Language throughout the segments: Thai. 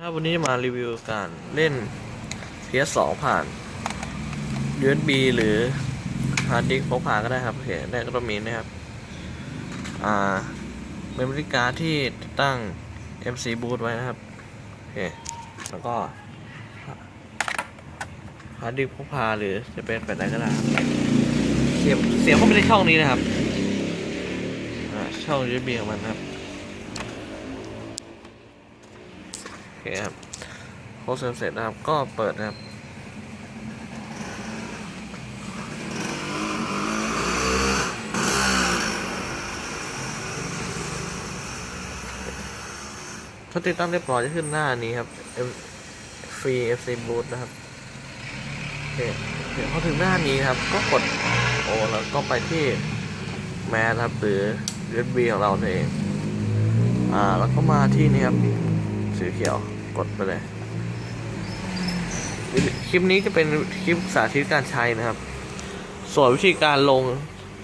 ครับวันนี้มารีวิวการเล่น PS2 ผ่าน USB หรือฮาร์ดดิสก์พกพาก็ได้ครับโอเคได้ก็ต้องมีนะครับ อ่าเมมโมรี่การ์ดที่ตั้ง MC boot ไว้นะครับโอเคแล้วก็ฮาร์ดดิสก์พกพาหรือจะเป็นแบบไหนก็ได้ครับเสียบเสียบเข้าไปในช่องนี้นะครับช่อง USB ของมันนะครับ เคครับโพสเสร็จนะครับ ก็เปิดนะครับถ้าติดตั้งเรียบร้อยจะขึ้นหน้านี้ครับ M- Free FC Boot นะครับโอเคเดี๋ยวพอถึงหน้านี้ครับ ก็กดโอแล้วก็ไปที่แมสครับหรือ USB ของเราเอง อ่า แล้วก็มาที่นี่ครับสีเขียว กดไปเลย คลิปนี้จะเป็นคลิปสาธิตการใช้นะครับ ส่วนวิธีการลง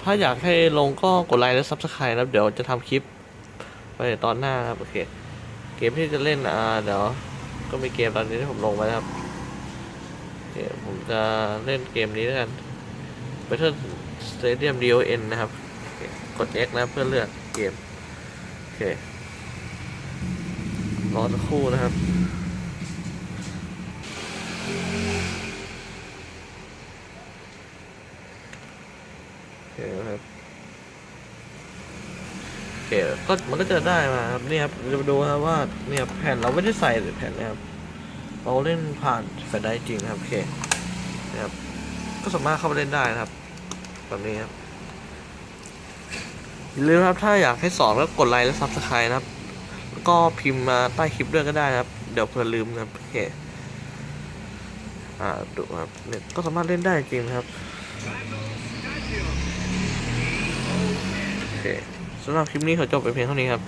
ถ้าอยากให้ลงก็กดไลค์และซับสไครต์นะครับ เดี๋ยวจะทำคลิปไปตอนหน้าครับ โอเค เกมที่จะเล่นอ่าเดี๋ยวก็มีเกมตอนนี้ที่ผมลงไว้นะครับโอเคผมจะเล่นเกมนี้แล้วกัน Battle Stadium DON นะครับโอเคกด X นะเพื่อเลือกเกม โอเค รอสักครู่นะครับโอเคครับโอเคก็มันก็จะได้มาครับนี่ครับเรามาดูครับว่าเนี่ยแผ่นเราไม่ได้ใส่แผ่นนะครับเราเล่นผ่านแฟลชไดรฟ์จริงนะครับโอเคนะครับก็สามารถเข้าไปเล่นได้นะครับแบบนี้ครับอย่าลืมครับถ้าอยากให้สอนก็กดไลค์และซับสไครต์นะครับ ก็พิมพ์มาใต้คลิปด้วยก็ได้นะครับ เดี๋ยวเผื่อลืมนะโอเคอ่าดูครับเนี่ยก็สามารถเล่นได้จริงครับโอเคสำหรับคลิปนี้ขอจบไปเพียงเท่านี้ครับ